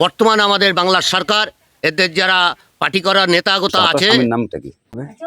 বর্তমান আমাদের বাংলার সরকার এদের যারা পার্টি করার নেতাগত আছে নামটা কি? আচ্ছা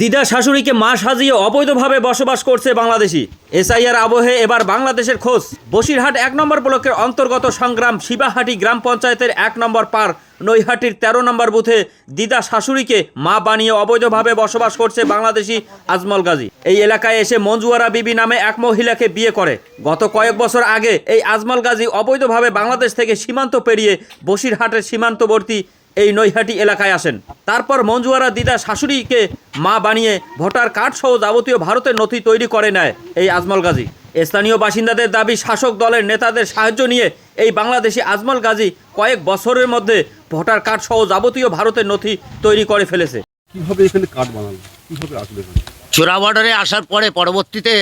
দিদা শাশুড়িকে মা সাজিয়ে অবৈধভাবে বসবাস করছে বাংলাদেশি। এসআইআর আবহে এবার বাংলাদেশের খোঁজ। বসিরহাট এক নম্বর ব্লকের অন্তর্গত সংগ্রাম শিবাহাটি গ্রাম পঞ্চায়েতের এক নম্বর পার নৈহাটির তেরো নম্বর বুথে দিদা শাশুড়িকে মা বানিয়ে অবৈধভাবে বসবাস করছে বাংলাদেশি আজমল গাজী। এই এলাকায় এসে মঞ্জুয়ারা বিবি নামে এক মহিলাকে বিয়ে করে। গত কয়েক বছর আগে এই আজমল গাজী অবৈধভাবে বাংলাদেশ থেকে সীমান্ত পেরিয়ে বসিরহাটের সীমান্তবর্তী এই নৈহাটি এলাকায় আসেন। তারপর মঞ্জুয়ারা দিদা শাশুড়িকে মা বানিয়ে ভোটার কার্ড সহ যাবতীয় ভারতের নথি তৈরি করে নেয় এই আজমল গাজী। স্থানীয় বাসিন্দাদের দাবি শাসক দলের নেতাদের সাহায্য নিয়ে এই বাংলাদেশি আজমল গাজী কয়েক বছরের মধ্যে ভোটার কার্ড সহ যাবতীয় ভারতের নথি তৈরি করে ফেলেছে। কীভাবে এখানে কার্ড বানালো? কীভাবে আসলে চোরা বর্ডারে আসার পরে পরবর্তীতে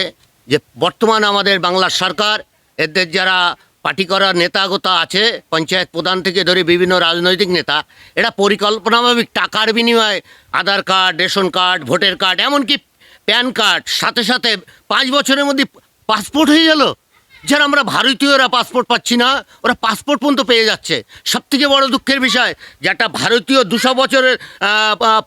যে বর্তমান আমাদের বাংলার সরকার এদের যারা পার্টি করার নেতাগোতা আছে, পঞ্চায়েত প্রধান থেকে ধরে বিভিন্ন রাজনৈতিক নেতা। এরা পরিকল্পনাভাবিক টাকার বিনিময়ে Aadhaar card, ration card, voter card, এমনকি প্যান কার্ড, সাথে সাথে পাঁচ বছরের মধ্যে পাসপোর্ট হয়ে গেল। যারা আমরা ভারতীয়রা পাসপোর্ট পাচ্ছি না, ওরা পাসপোর্ট পর্যন্ত পেয়ে যাচ্ছে। সব থেকে বড় দুঃখের বিষয় যে একটা ভারতীয় দুশো বছরের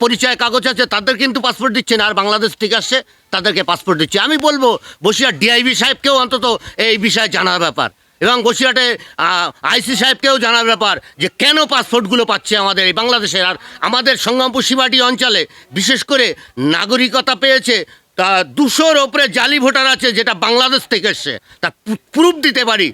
পরিচয় কাগজ আছে, তাদের কিন্তু পাসপোর্ট দিচ্ছে না, আর বাংলাদেশ থেকে আসছে, তাদেরকে পাসপোর্ট দিচ্ছে। আমি বলব, বসিরহাট ডিআইবি সাহেবকেও অন্তত এই বিষয়ে জানার ব্যাপার। এবং বসিরহাটে আইসি সাহেবকেও জানার ব্যাপার যে কেন পাসপোর্টগুলো পাচ্ছে আমাদের এই বাংলাদেশের। আর আমাদের সংগ্রামপুর শিবাটি অঞ্চলে বিশেষ করে নাগরিকতা পেয়েছে তা দুশোর ওপরে জালি ভোটার আছে যেটা বাংলাদেশ থেকে এসছে। তা প্রুফ দিতে পারি।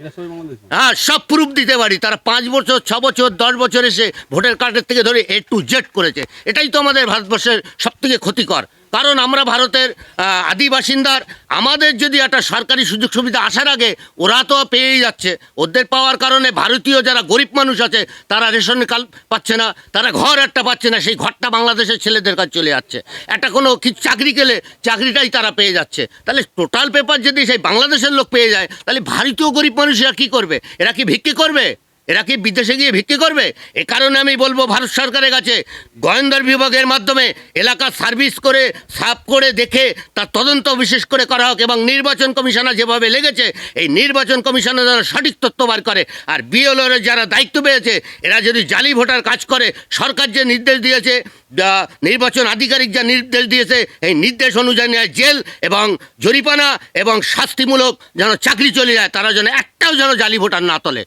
হ্যাঁ সব প্রুফ দিতে পারি। তারা পাঁচ বছর ছ বছর দশ বছর এসে ভোটার কার্ডের থেকে ধরে এ টু জেড করেছে। এটাই তো আমাদের ভারতবর্ষের সব থেকে ক্ষতিকর। কারণ আমরা ভারতের আহ, আদি বাসিন্দার আমাদের যদি একটা সরকারি সুযোগ সুবিধা আসার আগে ওরা তো পেয়েই যাচ্ছে। ওদের পাওয়ার কারণে ভারতীয় যারা গরিব মানুষ আছে তারা রেশন কাল পাচ্ছে না তারা ঘর একটা পাচ্ছে না সেই ঘরটা বাংলাদেশের ছেলেদের কাছে চলে যাচ্ছে। একটা কোনো কি চাকরি গেলে চাকরিটাই তারা পেয়ে যাচ্ছে। তাহলে টোটাল পেপার যদি সেই বাংলাদেশের লোক পেয়ে যায় তাহলে ভারতীয় গরিব মানুষেরা কী করবে? এরা কি ভিক্ষি করবে? এরা কি বিদেশে গিয়ে ভিক্ষি করবে? এ কারণে আমি বলব ভারত সরকারের কাছে গোয়েন্দার বিভাগের মাধ্যমে এলাকা সার্ভিস করে, সাফ করে দেখে, তার তদন্ত বিশেষ করে করা হোক এবং নির্বাচন কমিশনার যেভাবে লেগেছে, এই নির্বাচন কমিশনার যারা সঠিক তথ্য বার করে আর বিএলওর যারা দায়িত্ব পেয়েছে, এরা যদি জালি ভোটার কাজ করে, সরকার যে নির্দেশ দিয়েছে নির্বাচন আধিকারিক যা নির্দেশ দিয়েছে, এই নির্দেশ অনুযায়ী নেয় জেল এবং জরিমানা এবং শাস্তিমূলক যেন চাকরি চলে যায়, তারা যেন একটাও যেন জালি ভোটার না তোলে।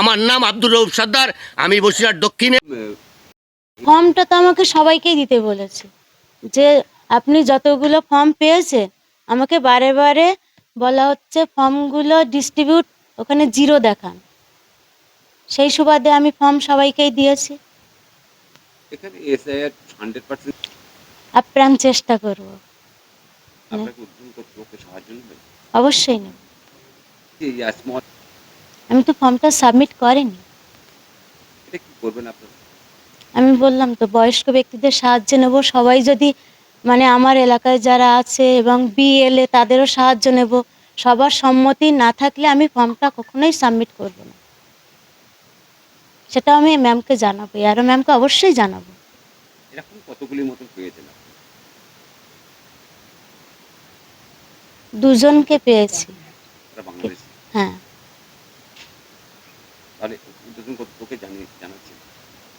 আমার নাম আব্দুর রৌফ সর্দার আমি বসিরহাট দক্ষিণে। ফর্মটা তো আমাকে সবাইকেই দিতে বলেছে যে আপনি যতগুলো ফর্ম পেয়েছেন আমাকে বারে বারে বলা হচ্ছে ফর্মগুলো ডিস্ট্রিবিউট ওখানে জিরো দেখান। সেই সুবাদে আমি ফর্ম সবাইকেই দিয়েছি। আপ্রাণ চেষ্টা করব। অবশ্যই স্মল আমি তো ফর্মটা সাবমিট করিনি। এটা কি করবেন আপনারা? আমি বললাম তো বয়স্ক ব্যক্তিদের সাহায্য নেব। সবাই যদি মানে আমার এলাকায় যারা আছে এবং বিএলএ তাদেরও সাহায্য নেব। সবার সম্মতি না থাকলে আমি ফর্মটা কখনোই সাবমিট করব না। সেটা আমি ম্যামকে জানাব। আরও ম্যামকে অবশ্যই জানাব। এরকম কতগুলির মতন পেয়েছেন দুজনকে পেয়েছি। হ্যাঁ।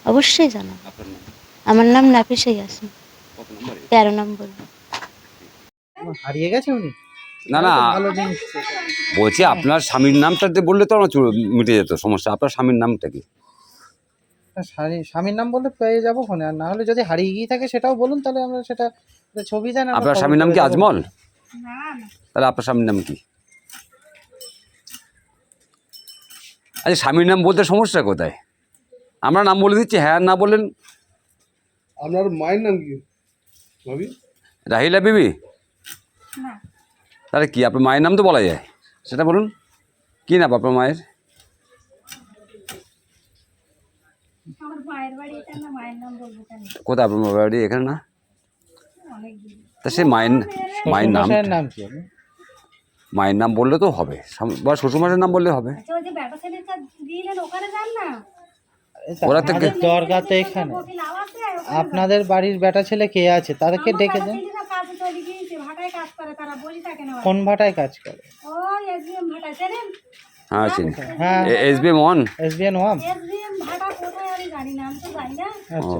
অবশ্যই জানাব। আমার নাম নাফিসা ইয়াসিন। তেরো নম্বর। হারিয়ে গেছে উনি? না না। বলছি আপনার স্বামীর নামটা দিয়ে বললে তো আমার মিটে যেত সমস্যা। আপনার স্বামীর নামটা কি? স্বামীর নাম বললে পেয়ে যাব ফোনে আর না হলে যদি হারিয়ে গিয়ে থাকে সেটাও বলুন তাহলে আমরা সেটা ছবি দেন আপনার স্বামীর নাম কি আজমল? তাহলে আপনার স্বামীর নাম কি? আচ্ছা স্বামীর নাম বলতে সমস্যা কোথায়? আমরা নাম বলে দিচ্ছি হ্যাঁ না বললেন? আপনার মায়ের নাম কি ভাবি? রাহিলা বিবি? তাহলে কি আপনার মায়ের নাম তো বলা যায়। সেটা বলুন কি নাম আপনার মায়ের? কোথায় আপনার মায়ের বাড়ি? এখানে না? তা সে মায়ের মায়ের নাম নাম কি? মায়ের নাম বললে তো হবে। বা শ্বশুরমশাইয়ের নাম বললে হবে। ওরা তো আমাদের দরগা তো এখানে। আপনাদের বাড়ির বেটা ছেলে কে আছে? তাদেরকে ডেকে দেন। কোন ভাটায় কাজ করে? হ্যাঁ চিনি। হ্যাঁ। S B M one? S B N one কোথায় আমি জানি না আমি তো জানি না। ও।